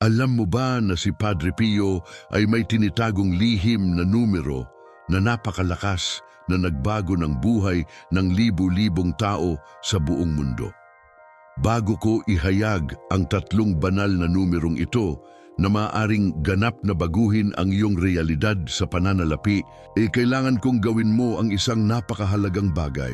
Alam mo ba na si Padre Pio ay may tinitagong lihim na numero na napakalakas na nagbago ng buhay ng libu-libong tao sa buong mundo? Bago ko ihayag ang tatlong banal na numerong ito na maaring ganap na baguhin ang iyong realidad sa pananalapi, eh kailangan kong gawin mo ang isang napakahalagang bagay.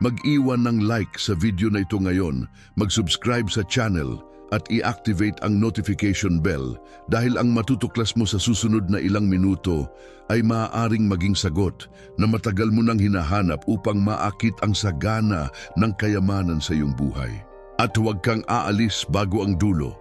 Mag-iwan ng like sa video na ito ngayon, mag-subscribe sa channel, at i-activate ang notification bell dahil ang matutuklas mo sa susunod na ilang minuto ay maaaring maging sagot na matagal mo nang hinahanap upang maakit ang sagana ng kayamanan sa iyong buhay. At huwag kang aalis bago ang dulo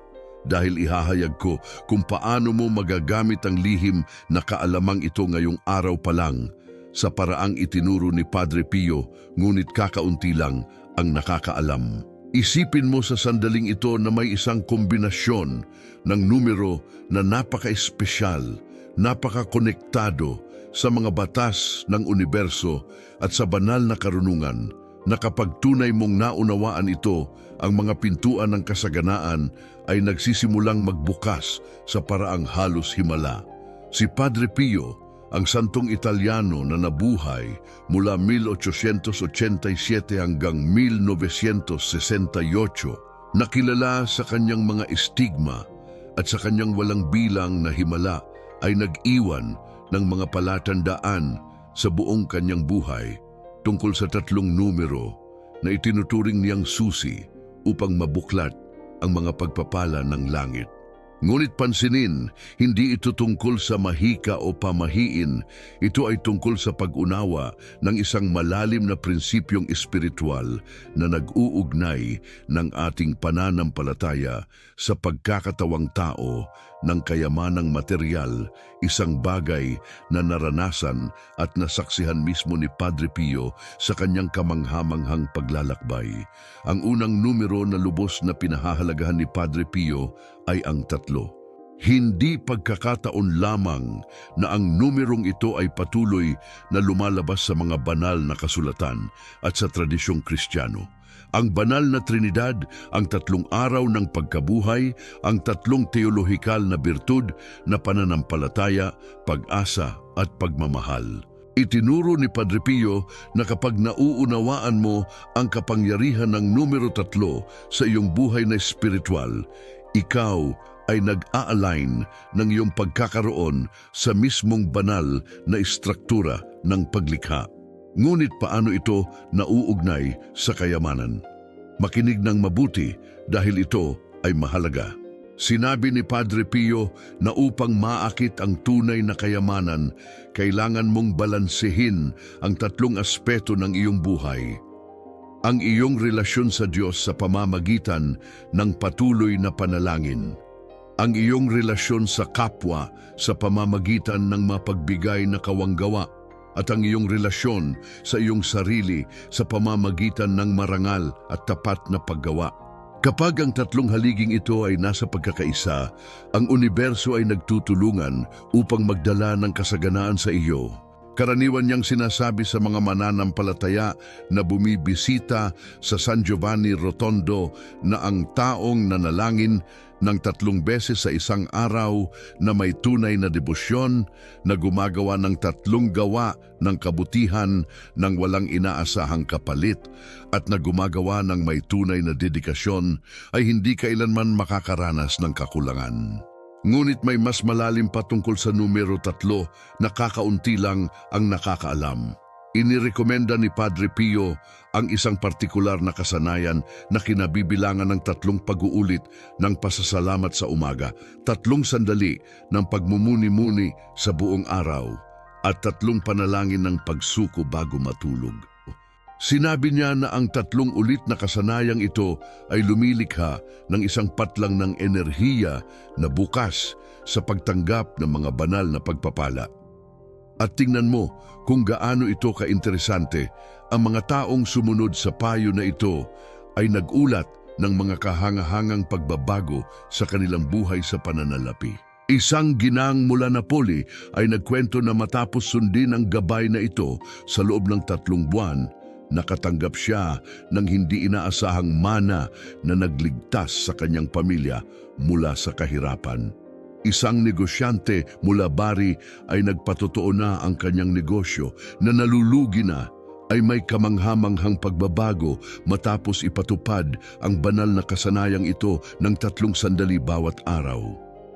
dahil ihahayag ko kung paano mo magagamit ang lihim na kaalamang ito ngayong araw pa lang sa paraang itinuro ni Padre Pio ngunit kakaunti lang ang nakakaalam. Isipin mo sa sandaling ito na may isang kombinasyon ng numero na napaka-espesyal, napaka-konektado sa mga batas ng universo at sa banal na karunungan na kapag tunay mong naunawaan ito, ang mga pintuan ng kasaganaan ay nagsisimulang magbukas sa paraang halos himala. Si Padre Pio, ang santong Italiano na nabuhay mula 1887 hanggang 1968, nakilala sa kanyang mga estigma at sa kanyang walang bilang na himala ay nag-iwan ng mga palatandaan sa buong kanyang buhay tungkol sa tatlong numero na itinuturing niyang susi upang mabuklat ang mga pagpapala ng langit. Ngunit pansinin, hindi ito tungkol sa mahika o pamahiin, ito ay tungkol sa pag-unawa ng isang malalim na prinsipyong espiritual na nag-uugnay ng ating pananampalataya sa pagkakatawang tao ng kayamanang material, isang bagay na naranasan at nasaksihan mismo ni Padre Pio sa kanyang kamanghamanghang paglalakbay. Ang unang numero na lubos na pinahahalagahan ni Padre Pio ay ang tatlo. Hindi pagkakataon lamang na ang numerong ito ay patuloy na lumalabas sa mga banal na kasulatan at sa tradisyong Kristiyano. Ang banal na Trinidad, ang tatlong araw ng pagkabuhay, ang tatlong teolohikal na birtud na pananampalataya, pag-asa at pagmamahal. Itinuro ni Padre Pio na kapag nauunawaan mo ang kapangyarihan ng numero tatlo sa iyong buhay na espiritual, ikaw ay nag-a-align ng iyong pagkakaroon sa mismong banal na istruktura ng paglikha. Ngunit paano ito nauugnay sa kayamanan? Makinig ng mabuti dahil ito ay mahalaga. Sinabi ni Padre Pio na upang maakit ang tunay na kayamanan, kailangan mong balansehin ang tatlong aspeto ng iyong buhay. Ang iyong relasyon sa Diyos sa pamamagitan ng patuloy na panalangin. Ang iyong relasyon sa kapwa sa pamamagitan ng mapagbigay na kawanggawa at ang iyong relasyon sa iyong sarili sa pamamagitan ng marangal at tapat na paggawa. Kapag ang tatlong haliging ito ay nasa pagkakaisa, ang universo ay nagtutulungan upang magdala ng kasaganaan sa iyo. Karaniwan niyang sinasabi sa mga mananampalataya na bumibisita sa San Giovanni Rotondo na ang taong nanalangin ng tatlong beses sa isang araw na may tunay na debosyon na gumagawa ng tatlong gawa ng kabutihan ng walang inaasahang kapalit at na gumagawa ng may tunay na dedikasyon ay hindi kailanman makakaranas ng kakulangan. Ngunit may mas malalim pa tungkol sa numero tatlo na kakaunti lang ang nakakaalam. Inirekomenda ni Padre Pio ang isang partikular na kasanayan na kinabibilangan ng tatlong pag-uulit ng pasasalamat sa umaga, tatlong sandali ng pagmumuni-muni sa buong araw, at tatlong panalangin ng pagsuko bago matulog. Sinabi niya na ang tatlong ulit na kasanayang ito ay lumilikha ng isang patlang ng enerhiya na bukas sa pagtanggap ng mga banal na pagpapala. At tingnan mo kung gaano ito kainteresante, ang mga taong sumunod sa payo na ito ay nagulat ng mga kahangahangang pagbabago sa kanilang buhay sa pananalapi. Isang ginang mula Napoli ay nagkwento na matapos sundin ang gabay na ito sa loob ng tatlong buwan, Nakatanggap siya ng hindi inaasahang mana na nagligtas sa kanyang pamilya mula sa kahirapan. Isang negosyante mula Bari ay nagpatotoo na ang kanyang negosyo na nalulugi na ay may kamanghamanghang pagbabago matapos ipatupad ang banal na kasanayang ito ng tatlong sandali bawat araw.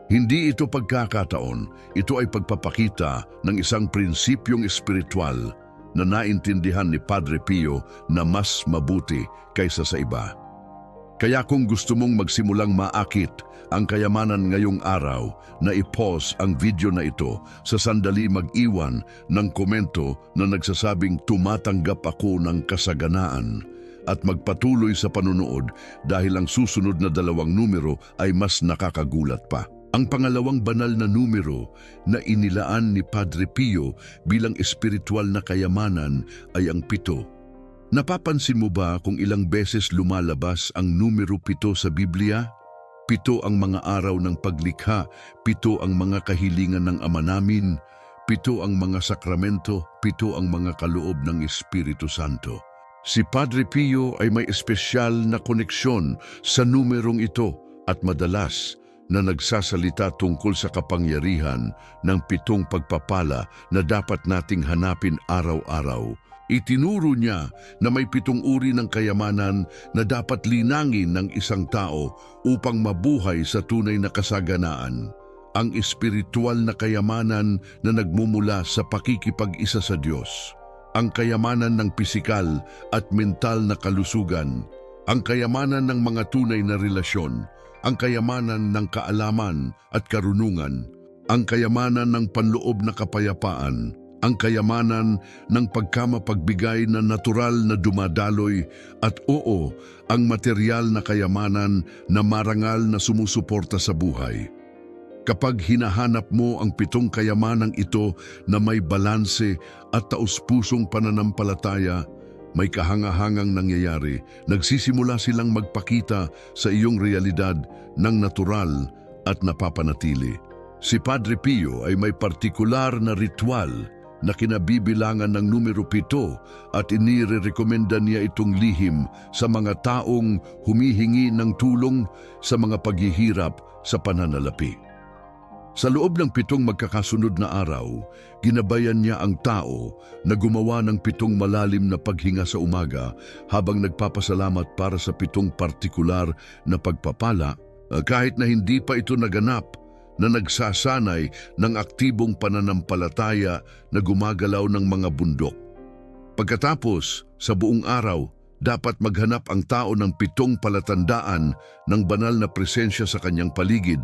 Hindi ito pagkakataon, ito ay pagpapakita ng isang prinsipyong espiritual na naintindihan ni Padre Pio na mas mabuti kaysa sa iba. Kaya kung gusto mong magsimulang maakit ang kayamanan ngayong araw na i-pause ang video na ito sa sandali mag-iwan ng komento na nagsasabing tumatanggap ako ng kasaganaan at magpatuloy sa panunood dahil ang susunod na dalawang numero ay mas nakakagulat pa. Ang pangalawang banal na numero na inilaan ni Padre Pio bilang espiritual na kayamanan ay ang pito. Napapansin mo ba kung ilang beses lumalabas ang numero pito sa Biblia? Pito ang mga araw ng paglikha, pito ang mga kahilingan ng Ama namin, pito ang mga sakramento, pito ang mga kaloob ng Espiritu Santo. Si Padre Pio ay may espesyal na koneksyon sa numerong ito at madalas na nagsasalita tungkol sa kapangyarihan ng pitong pagpapala na dapat nating hanapin araw-araw. Itinuro niya na may pitong uri ng kayamanan na dapat linangin ng isang tao upang mabuhay sa tunay na kasaganaan. Ang espiritual na kayamanan na nagmumula sa pakikipag-isa sa Diyos. Ang kayamanan ng pisikal at mental na kalusugan. Ang kayamanan ng mga tunay na relasyon ang kayamanan ng kaalaman at karunungan, ang kayamanan ng panloob na kapayapaan, ang kayamanan ng pagkamapagbigay na natural na dumadaloy at oo, ang material na kayamanan na marangal na sumusuporta sa buhay. Kapag hinahanap mo ang pitong kayamanang ito na may balanse at taus-pusong pananampalataya, may kahangahangang nangyayari, nagsisimula silang magpakita sa iyong realidad ng natural at napapanatili. Si Padre Pio ay may partikular na ritual na kinabibilangan ng numero pito at inirekomenda niya itong lihim sa mga taong humihingi ng tulong sa mga paghihirap sa pananalapi. Sa loob ng pitong magkakasunod na araw, ginabayan niya ang tao na gumawa ng pitong malalim na paghinga sa umaga habang nagpapasalamat para sa pitong partikular na pagpapala uh, kahit na hindi pa ito naganap na nagsasanay ng aktibong pananampalataya na gumagalaw ng mga bundok. Pagkatapos, sa buong araw, dapat maghanap ang tao ng pitong palatandaan ng banal na presensya sa kanyang paligid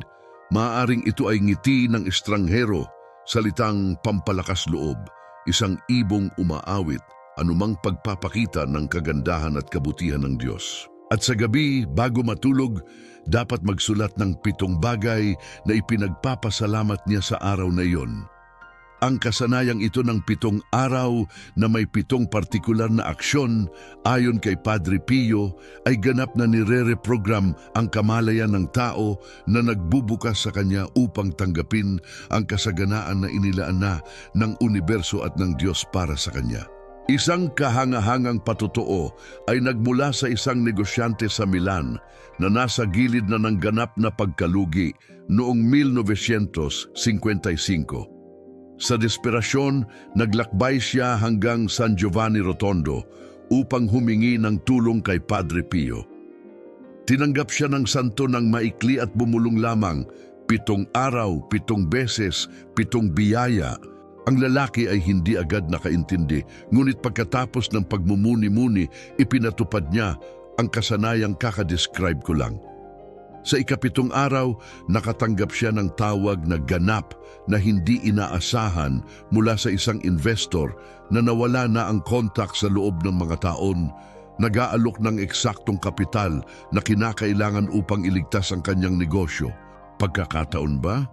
Maaring ito ay ngiti ng estranghero, salitang pampalakas loob, isang ibong umaawit, anumang pagpapakita ng kagandahan at kabutihan ng Diyos. At sa gabi, bago matulog, dapat magsulat ng pitong bagay na ipinagpapasalamat niya sa araw na iyon. Ang kasanayang ito ng pitong araw na may pitong partikular na aksyon ayon kay Padre Pio ay ganap na nire-reprogram ang kamalayan ng tao na nagbubukas sa kanya upang tanggapin ang kasaganaan na inilaan na ng universo at ng Diyos para sa kanya. Isang kahangahangang patotoo ay nagmula sa isang negosyante sa Milan na nasa gilid na ng ganap na pagkalugi noong 1955. Sa desperasyon, naglakbay siya hanggang San Giovanni Rotondo upang humingi ng tulong kay Padre Pio. Tinanggap siya ng santo ng maikli at bumulong lamang, pitong araw, pitong beses, pitong biyaya. Ang lalaki ay hindi agad nakaintindi, ngunit pagkatapos ng pagmumuni-muni, ipinatupad niya ang kasanayang kakadescribe ko lang. Sa ikapitong araw, nakatanggap siya ng tawag na ganap na hindi inaasahan mula sa isang investor na nawala na ang kontak sa loob ng mga taon, nag-aalok ng eksaktong kapital na kinakailangan upang iligtas ang kanyang negosyo. Pagkakataon ba?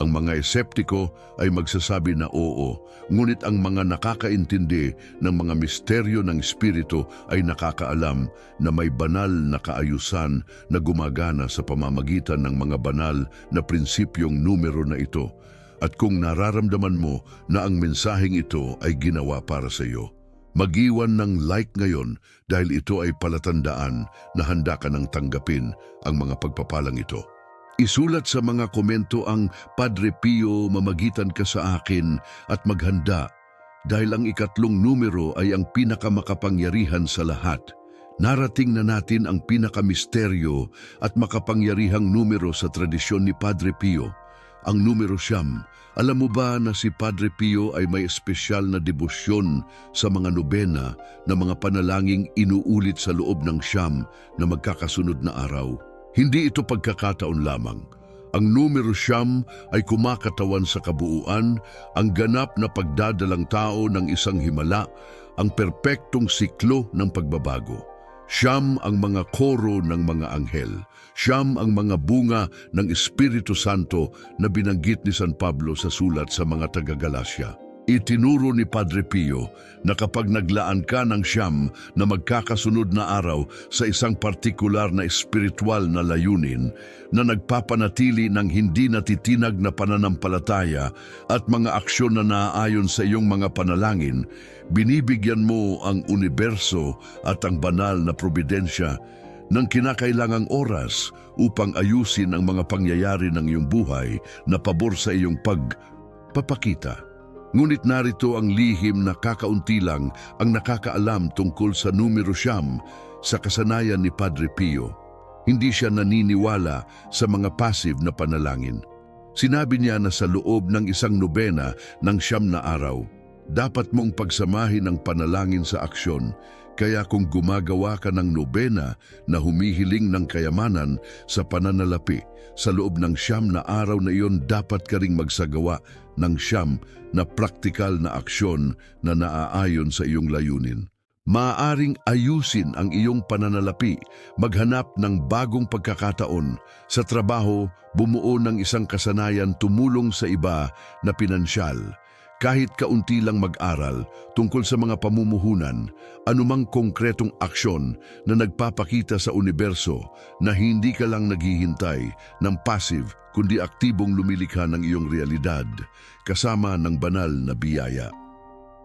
Ang mga eseptiko ay magsasabi na oo, ngunit ang mga nakakaintindi ng mga misteryo ng Espiritu ay nakakaalam na may banal na kaayusan na gumagana sa pamamagitan ng mga banal na prinsipyong numero na ito. At kung nararamdaman mo na ang mensaheng ito ay ginawa para sa iyo, Magiwan ng like ngayon dahil ito ay palatandaan na handa ka ng tanggapin ang mga pagpapalang ito. Isulat sa mga komento ang Padre Pio mamagitan ka sa akin at maghanda dahil ang ikatlong numero ay ang pinakamakapangyarihan sa lahat. Narating na natin ang pinakamisteryo at makapangyarihang numero sa tradisyon ni Padre Pio, ang numero siyam. Alam mo ba na si Padre Pio ay may espesyal na debosyon sa mga nobena na mga panalangin inuulit sa loob ng siyam na magkakasunod na araw? Hindi ito pagkakataon lamang. Ang numero siyam ay kumakatawan sa kabuuan, ang ganap na pagdadalang tao ng isang himala, ang perpektong siklo ng pagbabago. Siyam ang mga koro ng mga anghel. Siyam ang mga bunga ng Espiritu Santo na binanggit ni San Pablo sa sulat sa mga taga-Galasya. Itinuro ni Padre Pio na kapag naglaan ka ng siyam na magkakasunod na araw sa isang partikular na espiritual na layunin na nagpapanatili ng hindi natitinag na pananampalataya at mga aksyon na naaayon sa iyong mga panalangin, binibigyan mo ang universo at ang banal na probidensya ng kinakailangang oras upang ayusin ang mga pangyayari ng iyong buhay na pabor sa iyong pagpapakita. Ngunit narito ang lihim na kakaunti lang ang nakakaalam tungkol sa numero siyam sa kasanayan ni Padre Pio. Hindi siya naniniwala sa mga passive na panalangin. Sinabi niya na sa loob ng isang nobena ng siyam na araw, dapat mong pagsamahin ang panalangin sa aksyon. Kaya kung gumagawa ka ng nobena na humihiling ng kayamanan sa pananalapi, sa loob ng siyam na araw na iyon dapat ka ring magsagawa ng siyam na praktikal na aksyon na naaayon sa iyong layunin. Maaaring ayusin ang iyong pananalapi, maghanap ng bagong pagkakataon, sa trabaho, bumuo ng isang kasanayan tumulong sa iba na pinansyal, kahit kaunti lang mag-aral tungkol sa mga pamumuhunan, anumang konkretong aksyon na nagpapakita sa universo na hindi ka lang naghihintay ng passive kundi aktibong lumilikha ng iyong realidad kasama ng banal na biyaya.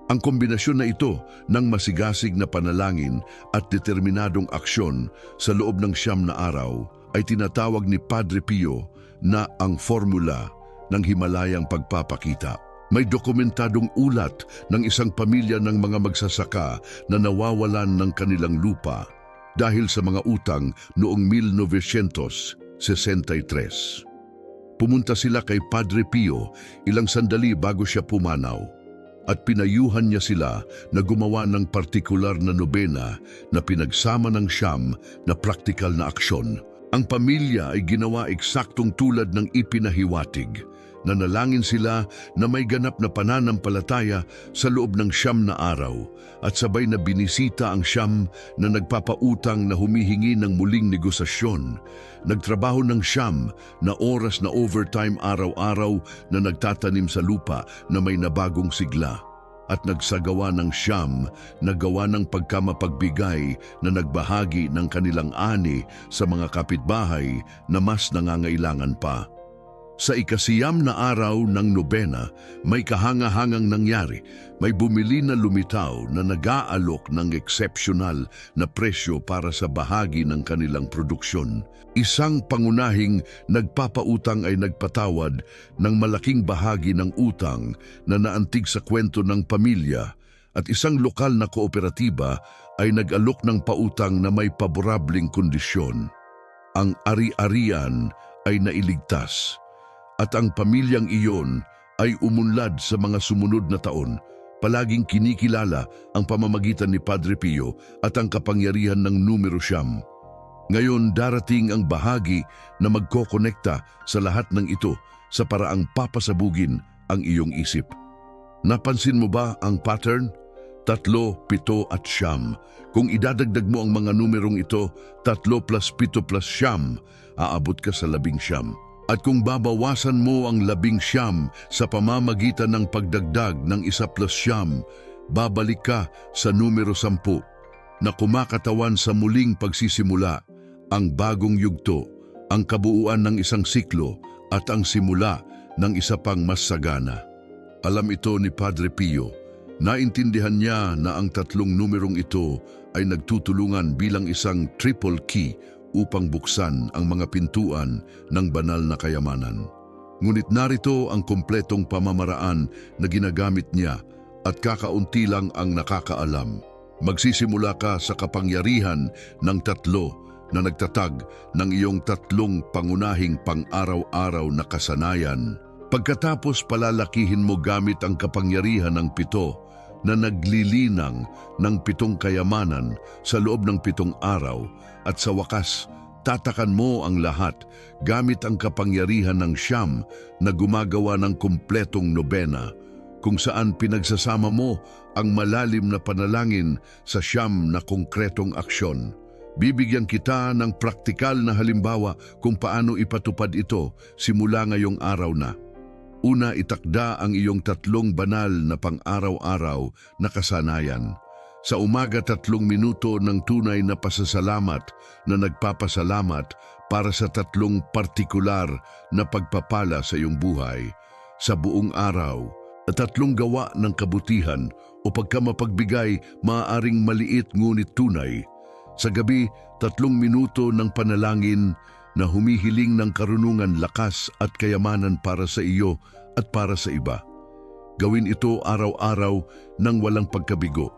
Ang kombinasyon na ito ng masigasig na panalangin at determinadong aksyon sa loob ng siyam na araw ay tinatawag ni Padre Pio na ang formula ng Himalayang pagpapakita. May dokumentadong ulat ng isang pamilya ng mga magsasaka na nawawalan ng kanilang lupa dahil sa mga utang noong 1963. Pumunta sila kay Padre Pio ilang sandali bago siya pumanaw at pinayuhan niya sila na gumawa ng partikular na nobena na pinagsama ng siyam na praktikal na aksyon. Ang pamilya ay ginawa eksaktong tulad ng ipinahiwatig nanalangin sila na may ganap na pananampalataya sa loob ng siyam na araw at sabay na binisita ang siyam na nagpapautang na humihingi ng muling negosasyon. Nagtrabaho ng siyam na oras na overtime araw-araw na nagtatanim sa lupa na may nabagong sigla at nagsagawa ng siyam na gawa ng pagkamapagbigay na nagbahagi ng kanilang ani sa mga kapitbahay na mas nangangailangan pa. Sa ikasiyam na araw ng nobena, may kahangahangang nangyari. May bumili na lumitaw na nag-aalok ng exceptional na presyo para sa bahagi ng kanilang produksyon. Isang pangunahing nagpapautang ay nagpatawad ng malaking bahagi ng utang na naantig sa kwento ng pamilya at isang lokal na kooperatiba ay nag-alok ng pautang na may paborabling kondisyon. Ang ari-arian ay nailigtas at ang pamilyang iyon ay umunlad sa mga sumunod na taon. Palaging kinikilala ang pamamagitan ni Padre Pio at ang kapangyarihan ng numero siyam. Ngayon darating ang bahagi na magkokonekta sa lahat ng ito sa paraang papasabugin ang iyong isip. Napansin mo ba ang pattern? Tatlo, pito at siyam. Kung idadagdag mo ang mga numerong ito, tatlo plus pito plus siyam, aabot ka sa labing siyam. At kung babawasan mo ang labing siyam sa pamamagitan ng pagdagdag ng isa plus siyam, babalik ka sa numero sampu na kumakatawan sa muling pagsisimula, ang bagong yugto, ang kabuuan ng isang siklo at ang simula ng isa pang mas sagana. Alam ito ni Padre Pio Naintindihan niya na ang tatlong numerong ito ay nagtutulungan bilang isang triple key upang buksan ang mga pintuan ng banal na kayamanan. Ngunit narito ang kumpletong pamamaraan na ginagamit niya at kakaunti lang ang nakakaalam. Magsisimula ka sa kapangyarihan ng tatlo na nagtatag ng iyong tatlong pangunahing pang-araw-araw na kasanayan. Pagkatapos palalakihin mo gamit ang kapangyarihan ng pito na naglilinang ng pitong kayamanan sa loob ng pitong araw at sa wakas tatakan mo ang lahat gamit ang kapangyarihan ng siyam na gumagawa ng kumpletong nobena kung saan pinagsasama mo ang malalim na panalangin sa siyam na konkretong aksyon. Bibigyan kita ng praktikal na halimbawa kung paano ipatupad ito simula ngayong araw na. Una, itakda ang iyong tatlong banal na pang-araw-araw na kasanayan. Sa umaga tatlong minuto ng tunay na pasasalamat na nagpapasalamat para sa tatlong partikular na pagpapala sa iyong buhay. Sa buong araw, at tatlong gawa ng kabutihan o pagkamapagbigay maaaring maliit ngunit tunay. Sa gabi, tatlong minuto ng panalangin na humihiling ng karunungan, lakas at kayamanan para sa iyo at para sa iba. Gawin ito araw-araw nang walang pagkabigo.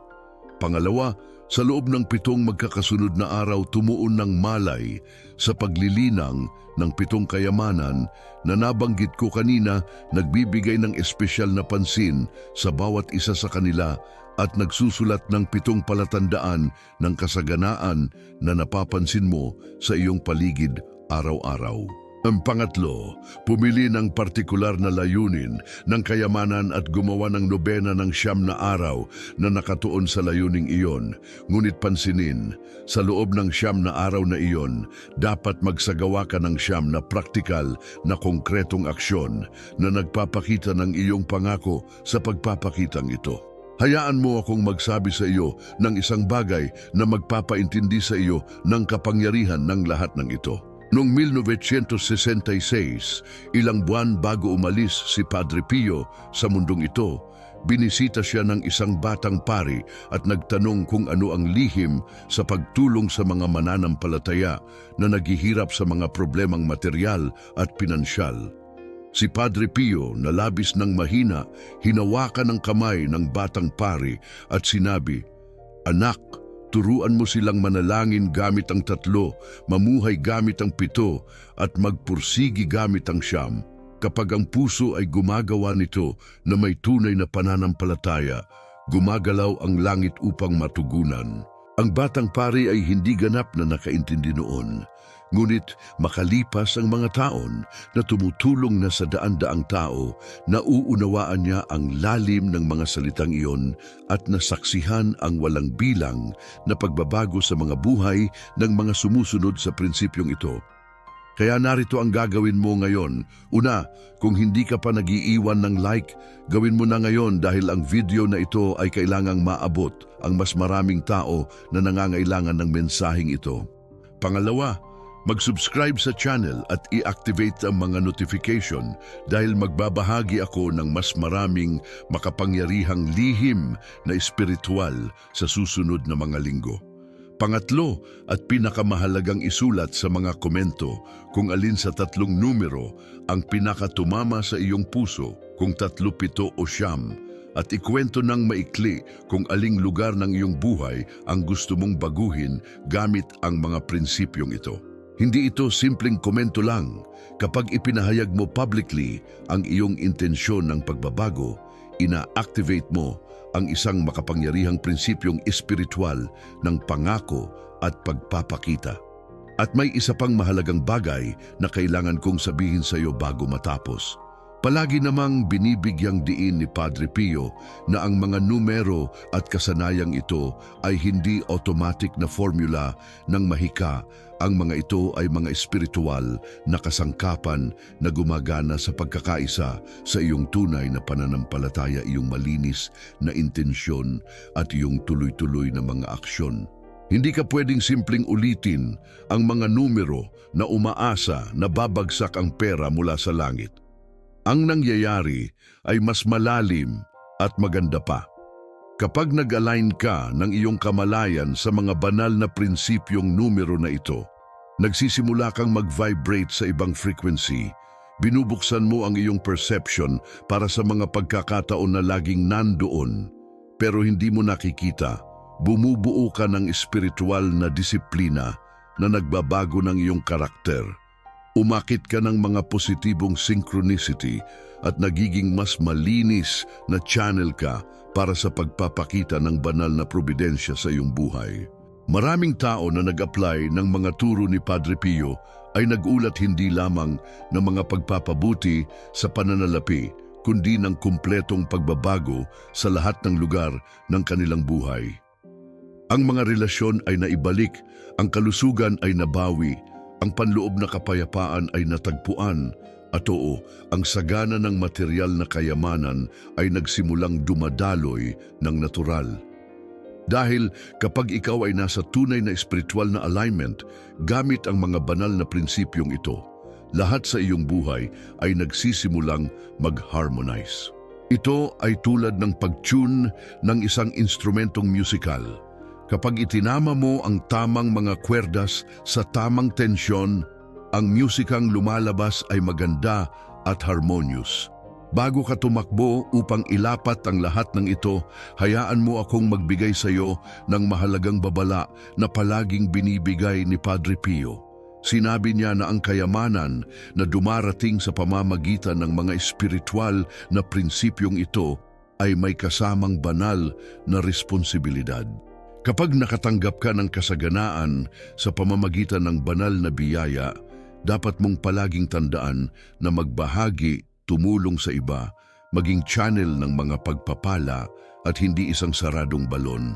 Pangalawa, sa loob ng pitong magkakasunod na araw tumuon ng malay sa paglilinang ng pitong kayamanan na nabanggit ko kanina nagbibigay ng espesyal na pansin sa bawat isa sa kanila at nagsusulat ng pitong palatandaan ng kasaganaan na napapansin mo sa iyong paligid araw-araw. Ang pangatlo, pumili ng partikular na layunin ng kayamanan at gumawa ng nobena ng siyam na araw na nakatuon sa layuning iyon. Ngunit pansinin, sa loob ng siyam na araw na iyon, dapat magsagawa ka ng siyam na praktikal na konkretong aksyon na nagpapakita ng iyong pangako sa pagpapakitang ito. Hayaan mo akong magsabi sa iyo ng isang bagay na magpapaintindi sa iyo ng kapangyarihan ng lahat ng ito. Noong 1966, ilang buwan bago umalis si Padre Pio sa mundong ito, binisita siya ng isang batang pari at nagtanong kung ano ang lihim sa pagtulong sa mga mananampalataya na naghihirap sa mga problemang material at pinansyal. Si Padre Pio na labis ng mahina, hinawakan ng kamay ng batang pari at sinabi, Anak, turuan mo silang manalangin gamit ang tatlo, mamuhay gamit ang pito, at magpursigi gamit ang siyam. Kapag ang puso ay gumagawa nito na may tunay na pananampalataya, gumagalaw ang langit upang matugunan. Ang batang pari ay hindi ganap na nakaintindi noon. Ngunit makalipas ang mga taon na tumutulong na sa daan-daang tao, nauunawaan niya ang lalim ng mga salitang iyon at nasaksihan ang walang bilang na pagbabago sa mga buhay ng mga sumusunod sa prinsipyong ito. Kaya narito ang gagawin mo ngayon. Una, kung hindi ka pa nag-iiwan ng like, gawin mo na ngayon dahil ang video na ito ay kailangang maabot ang mas maraming tao na nangangailangan ng mensaheng ito. Pangalawa, mag-subscribe sa channel at i-activate ang mga notification dahil magbabahagi ako ng mas maraming makapangyarihang lihim na espiritual sa susunod na mga linggo. Pangatlo at pinakamahalagang isulat sa mga komento kung alin sa tatlong numero ang pinakatumama sa iyong puso kung tatlo, pito o siyam at ikwento ng maikli kung aling lugar ng iyong buhay ang gusto mong baguhin gamit ang mga prinsipyong ito. Hindi ito simpleng komento lang. Kapag ipinahayag mo publicly ang iyong intensyon ng pagbabago, ina-activate mo ang isang makapangyarihang prinsipyong espiritual ng pangako at pagpapakita. At may isa pang mahalagang bagay na kailangan kong sabihin sa iyo bago matapos. Palagi namang binibigyang diin ni Padre Pio na ang mga numero at kasanayang ito ay hindi automatic na formula ng mahika. Ang mga ito ay mga espiritual na kasangkapan na gumagana sa pagkakaisa sa iyong tunay na pananampalataya, iyong malinis na intensyon at iyong tuloy-tuloy na mga aksyon. Hindi ka pwedeng simpleng ulitin ang mga numero na umaasa na babagsak ang pera mula sa langit. Ang nangyayari ay mas malalim at maganda pa. Kapag nag-align ka ng iyong kamalayan sa mga banal na prinsipyong numero na ito, nagsisimula kang mag-vibrate sa ibang frequency. Binubuksan mo ang iyong perception para sa mga pagkakataon na laging nandoon, pero hindi mo nakikita. Bumubuo ka ng espiritual na disiplina na nagbabago ng iyong karakter. Umakit ka ng mga positibong synchronicity at nagiging mas malinis na channel ka para sa pagpapakita ng banal na probidensya sa iyong buhay. Maraming tao na nag-apply ng mga turo ni Padre Pio ay nagulat hindi lamang ng mga pagpapabuti sa pananalapi, kundi ng kumpletong pagbabago sa lahat ng lugar ng kanilang buhay. Ang mga relasyon ay naibalik, ang kalusugan ay nabawi, ang panloob na kapayapaan ay natagpuan, at oo, ang sagana ng material na kayamanan ay nagsimulang dumadaloy ng natural. Dahil kapag ikaw ay nasa tunay na espiritual na alignment, gamit ang mga banal na prinsipyong ito, lahat sa iyong buhay ay nagsisimulang mag-harmonize. Ito ay tulad ng pag-tune ng isang instrumentong musical. Kapag itinama mo ang tamang mga kwerdas sa tamang tensyon, ang musikang lumalabas ay maganda at harmonious. Bago ka tumakbo upang ilapat ang lahat ng ito, hayaan mo akong magbigay sa iyo ng mahalagang babala na palaging binibigay ni Padre Pio. Sinabi niya na ang kayamanan na dumarating sa pamamagitan ng mga espiritual na prinsipyong ito ay may kasamang banal na responsibilidad. Kapag nakatanggap ka ng kasaganaan sa pamamagitan ng banal na biyaya, dapat mong palaging tandaan na magbahagi, tumulong sa iba, maging channel ng mga pagpapala at hindi isang saradong balon.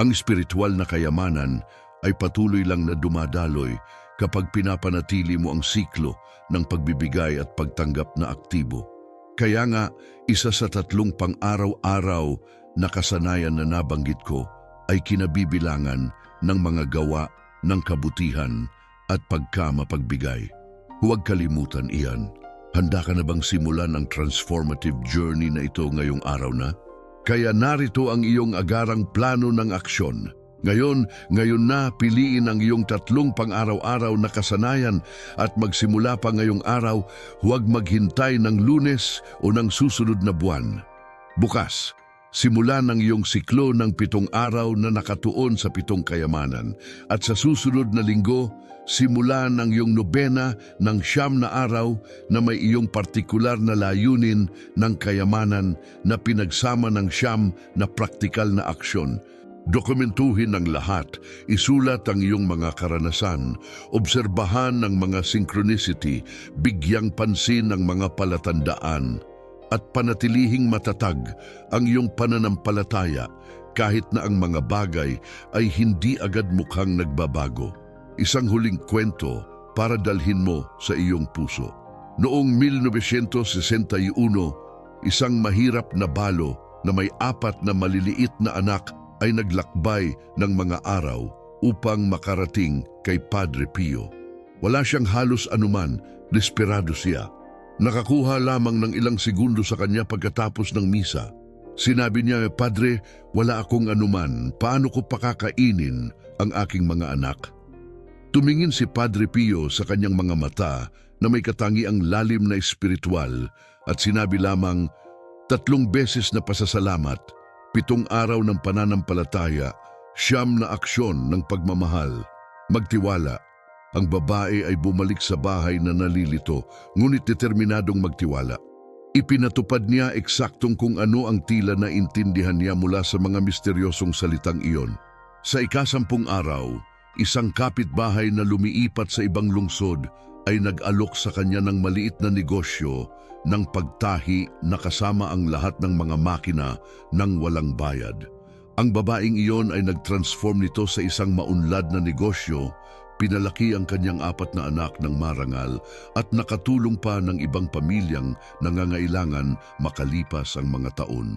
Ang espiritual na kayamanan ay patuloy lang na dumadaloy kapag pinapanatili mo ang siklo ng pagbibigay at pagtanggap na aktibo. Kaya nga, isa sa tatlong pang-araw-araw na kasanayan na nabanggit ko ay kinabibilangan ng mga gawa ng kabutihan at pagkamapagbigay. Huwag kalimutan iyan. Handa ka na bang simulan ang transformative journey na ito ngayong araw na? Kaya narito ang iyong agarang plano ng aksyon. Ngayon, ngayon na piliin ang iyong tatlong pang-araw-araw na kasanayan at magsimula pa ngayong araw, huwag maghintay ng lunes o ng susunod na buwan. Bukas, simula ng iyong siklo ng pitong araw na nakatuon sa pitong kayamanan. At sa susunod na linggo, simula ng iyong nobena ng siyam na araw na may iyong partikular na layunin ng kayamanan na pinagsama ng siyam na praktikal na aksyon. Dokumentuhin ang lahat, isulat ang iyong mga karanasan, obserbahan ang mga synchronicity, bigyang pansin ang mga palatandaan, at panatilihing matatag ang iyong pananampalataya kahit na ang mga bagay ay hindi agad mukhang nagbabago. Isang huling kwento para dalhin mo sa iyong puso. Noong 1961, isang mahirap na balo na may apat na maliliit na anak ay naglakbay ng mga araw upang makarating kay Padre Pio. Wala siyang halos anuman, desperado siya. Nakakuha lamang ng ilang segundo sa kanya pagkatapos ng misa. Sinabi niya, Padre, wala akong anuman, paano ko pakakainin ang aking mga anak? Tumingin si Padre Pio sa kanyang mga mata na may katangiang lalim na espiritual at sinabi lamang, tatlong beses na pasasalamat, pitong araw ng pananampalataya, siyam na aksyon ng pagmamahal, magtiwala. Ang babae ay bumalik sa bahay na nalilito, ngunit determinadong magtiwala. Ipinatupad niya eksaktong kung ano ang tila na intindihan niya mula sa mga misteryosong salitang iyon. Sa ikasampung araw, isang kapitbahay na lumiipat sa ibang lungsod ay nag-alok sa kanya ng maliit na negosyo ng pagtahi na kasama ang lahat ng mga makina ng walang bayad. Ang babaeng iyon ay nag-transform nito sa isang maunlad na negosyo, pinalaki ang kanyang apat na anak ng marangal at nakatulong pa ng ibang pamilyang nangangailangan makalipas ang mga taon.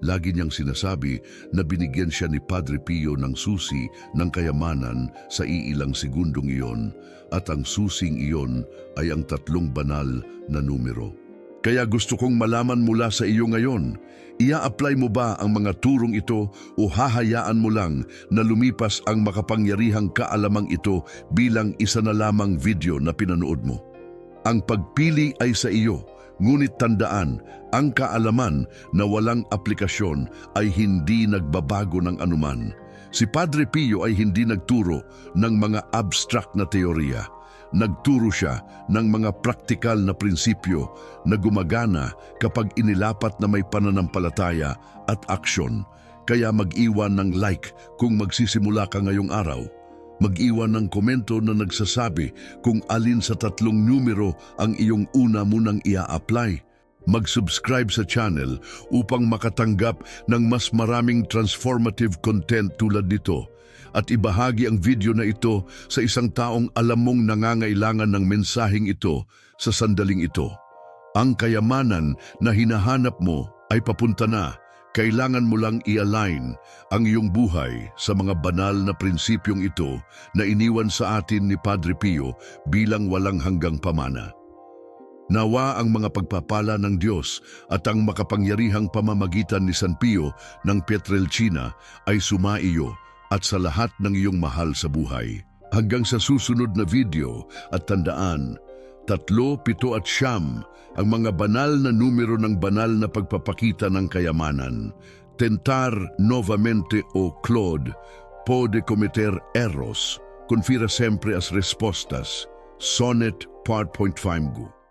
Lagi niyang sinasabi na binigyan siya ni Padre Pio ng susi ng kayamanan sa iilang segundong iyon at ang susing iyon ay ang tatlong banal na numero. Kaya gusto kong malaman mula sa iyo ngayon, ia-apply mo ba ang mga turong ito o hahayaan mo lang na lumipas ang makapangyarihang kaalamang ito bilang isa na lamang video na pinanood mo? Ang pagpili ay sa iyo, ngunit tandaan, ang kaalaman na walang aplikasyon ay hindi nagbabago ng anuman. Si Padre Pio ay hindi nagturo ng mga abstract na teorya. Nagturo siya ng mga praktikal na prinsipyo na gumagana kapag inilapat na may pananampalataya at aksyon. Kaya mag-iwan ng like kung magsisimula ka ngayong araw. Mag-iwan ng komento na nagsasabi kung alin sa tatlong numero ang iyong una munang ia-apply. Mag-subscribe sa channel upang makatanggap ng mas maraming transformative content tulad nito at ibahagi ang video na ito sa isang taong alam mong nangangailangan ng mensaheng ito sa sandaling ito. Ang kayamanan na hinahanap mo ay papunta na. Kailangan mo lang i-align ang iyong buhay sa mga banal na prinsipyong ito na iniwan sa atin ni Padre Pio bilang walang hanggang pamana. Nawa ang mga pagpapala ng Diyos at ang makapangyarihang pamamagitan ni San Pio ng Pietrelcina ay sumaiyo at sa lahat ng iyong mahal sa buhay. Hanggang sa susunod na video at tandaan, tatlo, pito at siyam ang mga banal na numero ng banal na pagpapakita ng kayamanan. Tentar novamente o Claude, pode cometer erros, confira sempre as respostas. Sonnet part.5